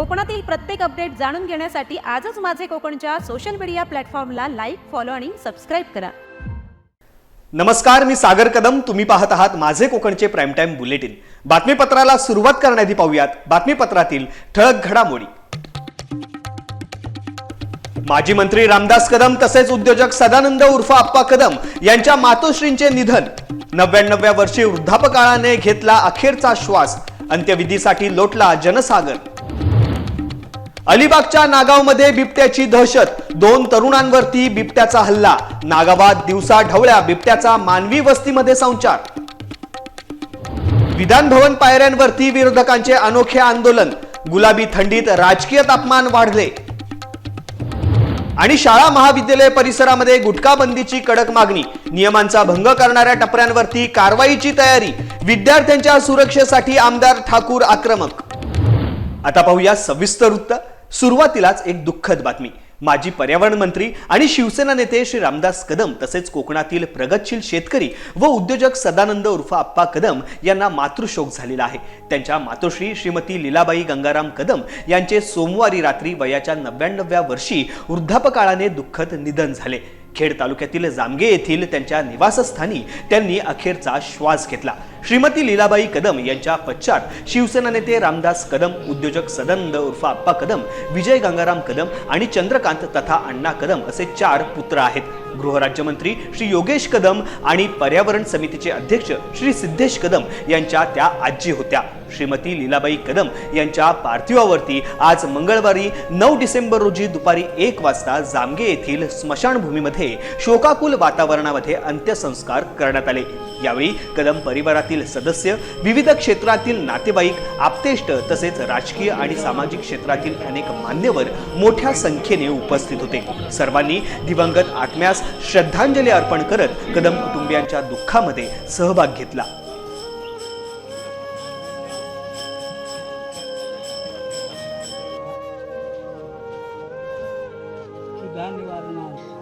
कोकणातील प्रत्येक अपडेट जाणून घेण्यासाठी आजच माझे कोकणच्या सोशल मीडिया प्लॅटफॉर्मला लाईक फॉलो आणि सबस्क्राईब करा. नमस्कार मी सागर कदम. तुम्ही पाहत आहात माझे कोकणचे प्राईम टाइम बुलेटिन बातमीपत्राला सुरुवात करण्याआधी पाहूयात. बातमीपत्रातील ठळक घडामोडी. माजी मंत्री रामदास कदम तसेच उद्योजक सदानंद उर्फ आप्पा कदम यांच्या मातोश्रींचे निधन. नव्याण्णव्या वर्षी वृद्धापकाळाने घेतला अखेरचा श्वास. अंत्यविधीसाठी लोटला जनसागर. अलिबागच्या नागावमध्ये बिबट्याची दहशत. दोन तरुणांवरती बिबट्याचा हल्ला. नागावात दिवसा ढवळ्या बिबट्याचा मानवी वस्तीमध्ये संचार. विधान भवन पायऱ्यांवरती विरोधकांचे अनोखे आंदोलन. गुलाबी थंडीत राजकीय तापमान वाढले. आणि शाळा महाविद्यालय परिसरामध्ये गुटखा बंदीची कडक मागणी. नियमांचा भंग करणाऱ्या टपऱ्यांवरती कारवाईची तयारी. विद्यार्थ्यांच्या सुरक्षेसाठी आमदार ठाकूर आक्रमक. आता पाहूया सविस्तर वृत्त. सुरुवातीलाच एक दुःखद बातमी. माजी पर्यावरण मंत्री आणि शिवसेना नेते श्री रामदास कदम तसेच कोकणातील प्रगतशील शेतकरी व उद्योजक सदानंद उर्फ आप्पा कदम यांना मातृशोक झालेला आहे. त्यांच्या मातोश्री श्रीमती लीलाबाई गंगाराम कदम यांचे सोमवारी रात्री वयाच्या नव्याण्णव्या वर्षी वृद्धापकाळाने दुःखद निधन झाले. खेड तालुक्यातील जामगे येथील त्यांच्या निवासस्थानी त्यांनी अखेरचा श्वास घेतला. श्रीमती लीलाबाई कदम यांच्या पश्चात शिवसेना नेते रामदास कदम उद्योजक सदनंद उर्फ आप्पा कदम विजय गंगाराम कदम आणि चंद्रकांत तथा अण्णा कदम असे चार पुत्र आहेत. गृहराज्यमंत्री श्री योगेश कदम आणि पर्यावरण समितीचे अध्यक्ष श्री सिद्धेश कदम यांच्या त्या आजी होत्या. श्रीमती लीलाबाई कदम यांच्या पार्थिवावरती आज मंगळवारी नऊ डिसेंबर रोजी दुपारी एक वाजता जामगे येथील स्मशानभूमीमध्ये शोकाकुल वातावरणामध्ये अंत्यसंस्कार करण्यात आले. यावेळी कदम परिवारात घरातील सदस्य विविध क्षेत्रातील नातेवाईक आप्तेष्ट तसेच राजकीय आणि सामाजिक क्षेत्रातील अनेक मान्यवर मोठ्या संख्येने उपस्थित होते. सर्वांनी दिवंगत आत्म्यास श्रद्धांजली अर्पण करत कदम कुटुंबियांच्या दुःखामध्ये सहभाग घेतला. निवारणास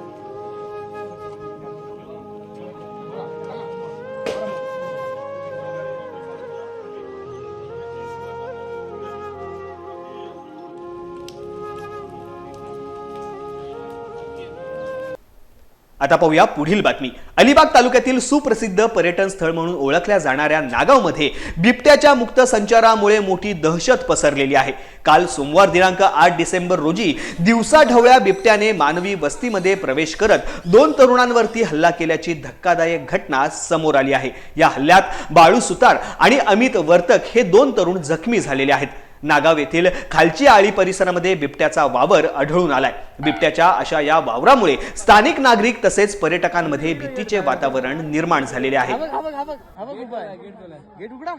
आता पाहूया पुढील बातमी. अलिबाग तालुक्यातील सुप्रसिद्ध पर्यटन स्थळ म्हणून ओळखल्या जाणाऱ्या नागावमध्ये बिबट्याच्या मुक्त संचारामुळे मोठी दहशत पसरलेली आहे. काल सोमवार दिनांक आठ डिसेंबर रोजी दिवसा ढवळ्या बिबट्याने मानवी वस्तीमध्ये प्रवेश करत दोन तरुणांवरती हल्ला केल्याची धक्कादायक घटना समोर आली आहे. या हल्ल्यात बाळू सुतार आणि अमित वर्तक हे दोन तरुण जखमी झालेले आहेत. नागाव येथील खालची आळी परिसरामध्ये बिबट्याचा वावर आढळून आलाय. बिबट्याच्या अशा या वावरामुळे स्थानिक नागरिक तसेच पर्यटकांमध्ये भीतीचे वातावरण निर्माण झालेले आहे. हा बघ हा बघ हा बघ हा बघ उभा आहे. गेट गेट उघडा.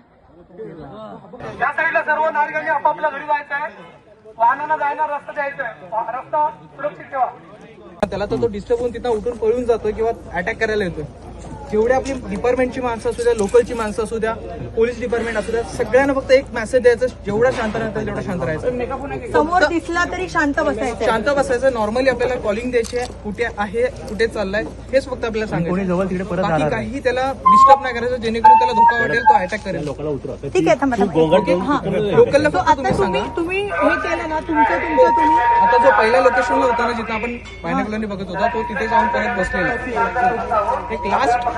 या साईडला सर्व नागरिकांनी आपापल्या घरी जायचं आहे वाहनांना जायला रस्ता द्यायचा आहे. रस्ता सुरक्षित ठेवा. त्याला तर तो डिस्टर्ब होऊन तिथं उठून पळून जातो किंवा अटॅक करायला येतो जेवढे आपली डिपार्टमेंटची माणसं असू द्या लोकलची माणसं असू द्या पोलीस डिपार्टमेंट असू द्या सगळ्यांना फक्त एक मेसेज द्यायचं जेवढा शांत राहता तेवढा शांत राहायचं. समोर दिसला तरी शांत बसायचं. शांत बसायचं. नॉर्मली आपल्याला कॉलिंग द्यायची आहे कुठे आहे कुठे चाललाय हेच फक्त आपल्याला सांगायचं. बाकी काही त्याला डिस्टर्ब नाही करायचं जेणेकरून त्याला धोका वाटेल तो अटॅक करेल. ठीक आहे. हा. लोकलला फक्त आता तुम्ही तुम्ही सांगा. तुम्ही हे केलं ना तुमचं तुमचं तुम्ही आता जो पहिल्या लोकेशनला होता ना जिथं आपण बायनकुलरने बघत होता तो तिथे जाऊन परत बसलेला. एक लास्ट.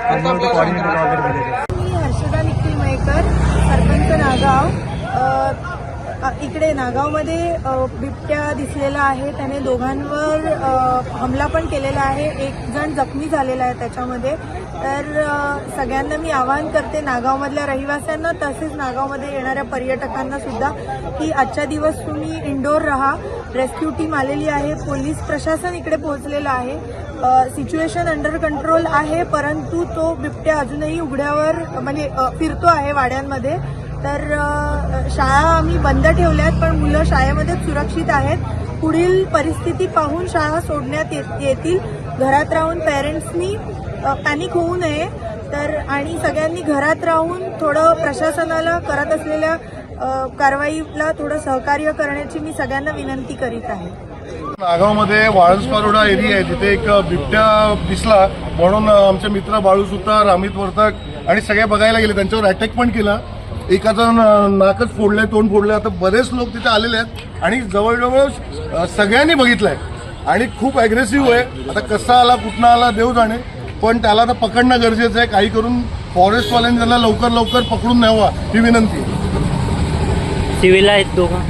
मी हर्षदा निखिल मयेकर सरपंच नागाव. इकडे नागावमध्ये बिबट्या दिसलेला आहे. त्याने दोघांवर हमला पण केलेला आहे. एक जण जखमी झालेला आहे त्याच्यामध्ये. तर सगळ्यांना मी आवाहन करते नागावमधल्या रहिवाशांना तसेच नागावमध्ये येणाऱ्या पर्यटकांना सुद्धा की आजच्या दिवस तुम्ही इंडोर राहा. रेस्क्यू टीम आलेली आहे पोलीस प्रशासन इकडे पोहोचलेलं आहे. सिच्युएशन अंडर कंट्रोल आहे परंतु तो बिबट्या अजूनही उघड्यावर म्हणजे फिरतो आहे वाड्यांमध्ये. तर शाळा आम्ही बंद ठेवल्यात पण मुलं शाळेमध्ये सुरक्षित आहेत. पुढील परिस्थिती पाहून शाळा सोडण्यात येत- येतील. घरात राहून पेरेंट्सनी पॅनिक होऊ नये तर आणि सगळ्यांनी घरात राहून थोडं प्रशासनाला करत असलेल्या कारवाईला थोडं सहकार्य करण्याची मी सगळ्यांना विनंती करीत आहे. नागावमध्ये वाळसपारोडा एरिया आहे. तिथे एक बिबट्या दिसला. म्हणून आमचे मित्र बाळूसुतार अमित वर्तक आणि सगळे बघायला गेले. त्यांच्यावर अटॅक पण केला. एकाचं नाकच फोडलंय तोंड फोडलंय. आता बरेच लोक तिथे आलेले आहेत. आणि जवळजवळ सगळ्यांनी बघितलंय. आणि खूप अग्रेसिव्ह आहे. आता कसा आला कुठनं आला देव जाणे. पण त्याला आता पकडणं गरजेचं आहे. काही करून फॉरेस्टवाल्यांनी त्याला लवकर लवकर पकडून न्यावा ही विनंती. आहे. सिव्हिल आहेत दोघं.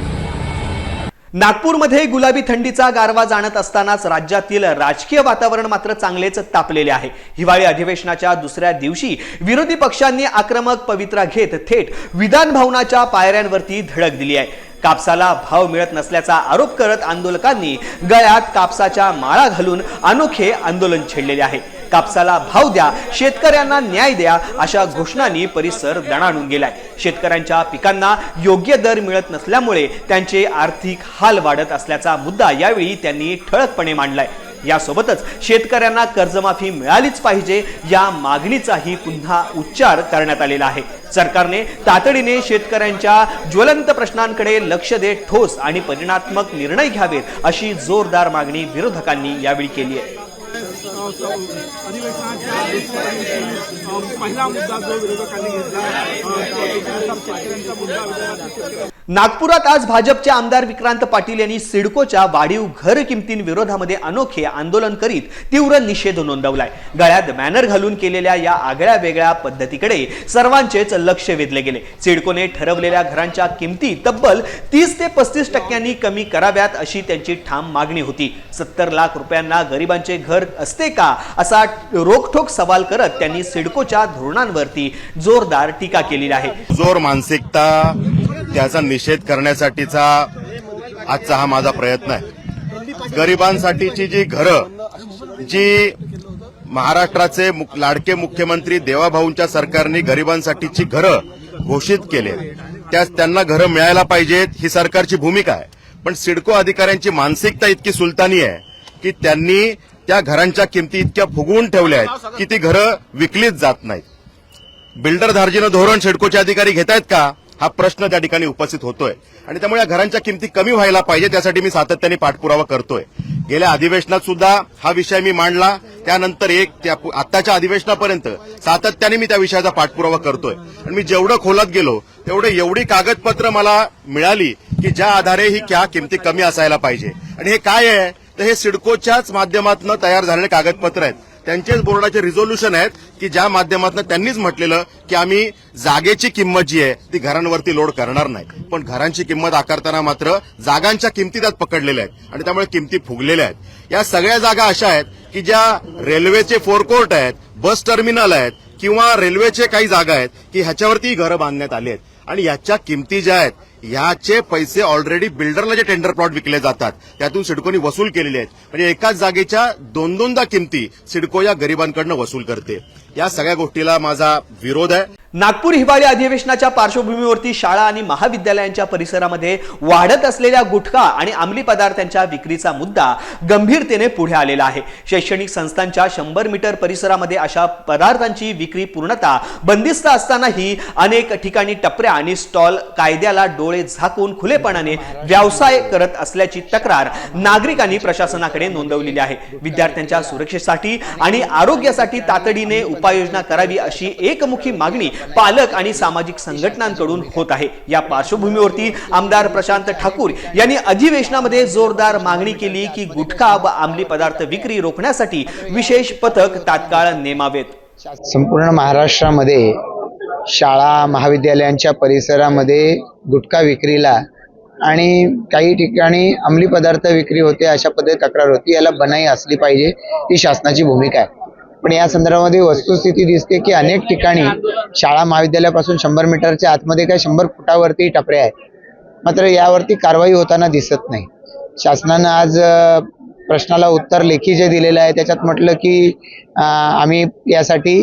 नागपूरमध्ये गुलाबी थंडीचा गारवा जाणत असतानाच राज्यातील राजकीय वातावरण मात्र चांगलेच तापलेले आहे. हिवाळी अधिवेशनाच्या दुसऱ्या दिवशी विरोधी पक्षांनी आक्रमक पवित्रा घेत थेट विधान भवनाच्या पायऱ्यांवरती धडक दिली आहे. कापसाला भाव मिळत नसल्याचा आरोप करत आंदोलकांनी गळ्यात कापसाच्या माळा घालून अनोखे आंदोलन छेडलेले आहे. कापसाला भाव द्या शेतकऱ्यांना न्याय द्या अशा घोषणांनी परिसर दणाणून गेलाय. शेतकऱ्यांच्या पिकांना योग्य दर मिळत नसल्यामुळे त्यांचे आर्थिक हाल वाढत असल्याचा मुद्दा यावेळी त्यांनी ठळकपणे मांडलाय. यासोबतच शेतकऱ्यांना कर्जमाफी मिळालीच पाहिजे या मागणीचाही पुन्हा उच्चार करण्यात आलेला आहे. सरकारने तातडीने शेतकऱ्यांच्या ज्वलंत प्रश्नांकडे लक्ष देत ठोस आणि परिणात्मक निर्णय घ्यावेत अशी जोरदार मागणी विरोधकांनी यावेळी केली आहे. पहिला मुद्दा जो विरोधकांनी घेतला नागपुरात आज भाजपचे आमदार विक्रांत पाटील यांनी सिडकोच्या वाढीव घर किमतींविरोधामध्ये अनोखे आंदोलन करीत तीव्र निषेध नोंदवलाय. गळ्यात बॅनर घालून केलेल्या या आगळ्या वेगळ्या पद्धतीकडे सर्वांचेच लक्ष वेधले गेले. सिडकोने ठरवलेल्या घरांच्या किमती तब्बल तीस ते पस्तीस टक्क्यांनी कमी कराव्यात अशी त्यांची ठाम मागणी होती. सत्तर लाख रुपयांना गरिबांचे घर असते का असा रोखठोक सवाल करत त्यांनी सिडकोच्या धोरणांवरती जोरदार टीका केलेली आहे. जोर मानसिकता त्याचा निषेध करण्यासाठीचा आजचा हा माझा प्रयत्न आहे. गरिबांसाठीची जी घरं जी महाराष्ट्राचे मुक, लाडके मुख्यमंत्री देवाभाऊंच्या सरकारने गरिबांसाठीची घरं घोषित केले त्या त्यांना घरं मिळायला पाहिजेत ही सरकारची भूमिका आहे. पण सिडको अधिकाऱ्यांची मानसिकता इतकी सुलतानी आहे की त्यांनी त्या घरांच्या किमती इतक्या फुगवून ठेवल्या आहेत की ती घरं विकलीच जात नाहीत. बिल्डर धार्जीनं धोरण सिडकोचे अधिकारी घेत आहेत का? हा प्रश्न त्या ठिकाणी उपस्थित होतोय. आणि त्यामुळे या घरांच्या किमती कमी व्हायला पाहिजे त्यासाठी मी सातत्याने पाठपुरावा करतोय. गेल्या अधिवेशनात सुद्धा हा विषय मी मांडला. त्यानंतर एक त्या आत्ताच्या अधिवेशनापर्यंत सातत्याने मी त्या विषयाचा पाठपुरावा करतोय. आणि मी जेवढं खोलात गेलो तेवढं एवढी कागदपत्र मला मिळाली की ज्या आधारे ही क्या किमती कमी असायला पाहिजे. आणि हे काय आहे? तर हे सिडकोच्याच माध्यमातून तयार झालेले कागदपत्र आहेत. त्यांचेच बोर्डाचे रिझोल्युशन आहेत की ज्या माध्यमातून त्यांनीच म्हटलेलं की आम्ही जागेची किंमत जी आहे ती घरांवरती लोड करणार नाही. पण घरांची किंमत आकारताना मात्र जागांच्या किमती त्यात पकडलेल्या आहेत आणि त्यामुळे किमती फुगलेल्या आहेत. या सगळ्या जागा अशा आहेत की ज्या रेल्वेचे फोरकोर्ट आहेत बस टर्मिनल आहेत किंवा रेल्वेचे काही जागा आहेत की ह्याच्यावरती घरं बांधण्यात आली आहेत. आणि याच्या किमती ज्या आहेत याचे पैसे ऑलरेडी बिल्डरला जे टेंडर प्लॉट विकले जातात त्यातून सिडकोनी वसूल केलेले आहेत. म्हणजे एकाच जागेच्या दोन दोनदा किमती सिडको या गरिबांकडनं वसूल करते. या सगळ्या गोष्टीला माझा विरोध आहे. नागपूर हिवाळी अधिवेशनाच्या पार्श्वभूमीवरती शाळा आणि महाविद्यालयांच्या परिसरामध्ये वाढत असलेल्या गुटखा आणि अंमली पदार्थांच्या विक्रीचा मुद्दा गंभीरतेने पुढे आलेला आहे. शैक्षणिक संस्थांच्या शंभर मीटर परिसरामध्ये अशा पदार्थांची विक्री पूर्णता बंदिस्त असतानाही अनेक ठिकाणी टपऱ्या आणि स्टॉल कायद्याला डोळे झाकून खुलेपणाने व्यवसाय करत असल्याची तक्रार नागरिकांनी प्रशासनाकडे नोंदवलेली आहे. विद्यार्थ्यांच्या सुरक्षेसाठी आणि आरोग्यासाठी तातडीने उपाययोजना करावी अशी एकमुखी मागणी पालक आणि सामाजिक संघटनांकडून होत आहे. या पार्श्वभूमीवरती आमदार प्रशांत ठाकूर यांनी अधिवेशनामध्ये जोरदार मागणी केली की गुटखा व अंमली पदार्थ विक्री रोखण्यासाठी विशेष पथक तात्काळ नेमावेत. संपूर्ण महाराष्ट्रामध्ये शाळा महाविद्यालयांच्या परिसरामध्ये गुटखा विक्रीला आणि काही ठिकाणी अंमली पदार्थ विक्री होते अशा पद्धती तक्रार होती. याला बनाई असली पाहिजे ही शासनाची भूमिका आहे. पण या संदर्भामध्ये वस्तुस्थिती दिसते की अनेक ठिकाणी शाळा महाविद्यालयापासून शंभर मीटरच्या आतमध्ये काय शंभर फुटावरती टपऱ्या आहेत. मात्र यावरती कारवाई होताना दिसत नाही. शासनानं आज प्रश्नाला उत्तर लेखी जे दिलेलं आहे त्याच्यात म्हटलं की आम्ही यासाठी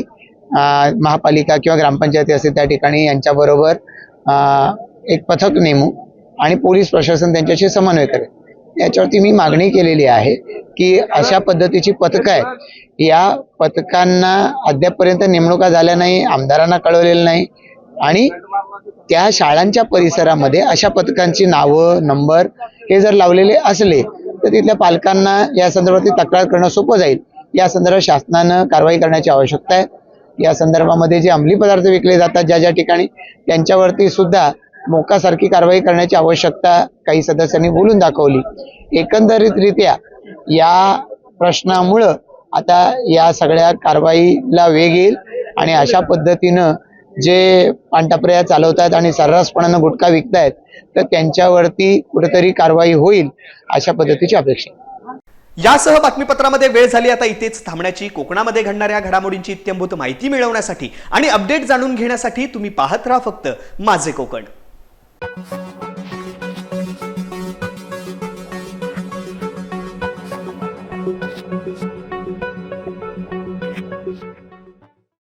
महापालिका किंवा ग्रामपंचायती असेल त्या ठिकाणी यांच्याबरोबर एक पथक नेमू आणि पोलीस प्रशासन त्यांच्याशी समन्वय करेल. याच्यावरती मी मागणी केलेली आहे की अशा पद्धतीची पथकं आहेत या पथकांना अद्यापपर्यंत नेमणुका झाल्या नाही आमदारांना कळवलेलं नाही. आणि त्या शाळांच्या परिसरामध्ये अशा पथकांची नावं नंबर हे जर लावलेले असले तर तिथल्या पालकांना या संदर्भातली तक्रार करणं सोपं जाईल. या संदर्भात शासनानं कारवाई करण्याची आवश्यकता आहे. या संदर्भामध्ये जे अंमली पदार्थ विकले जातात ज्या ज्या ठिकाणी त्यांच्यावरती सुद्धा मोकासारखी कारवाई करण्याची आवश्यकता काही सदस्यांनी बोलून दाखवली. एकंदरीतरित्या या प्रश्नामुळं आता या सगळ्या कारवाईला वेग येईल आणि अशा पद्धतीनं जे पानटपऱ्या चालवतात आणि सर्रासपणानं गुटखा विकतायत तर त्यांच्यावरती कुठेतरी कारवाई होईल अशा पद्धतीची अपेक्षा यासह बातमीपत्रामध्ये वेळ झाली आता इथेच थांबण्याची. कोकणामध्ये घडणाऱ्या घडामोडींची इत्यंभूत माहिती मिळवण्यासाठी आणि अपडेट जाणून घेण्यासाठी तुम्ही पाहत राहा फक्त माझे कोकण.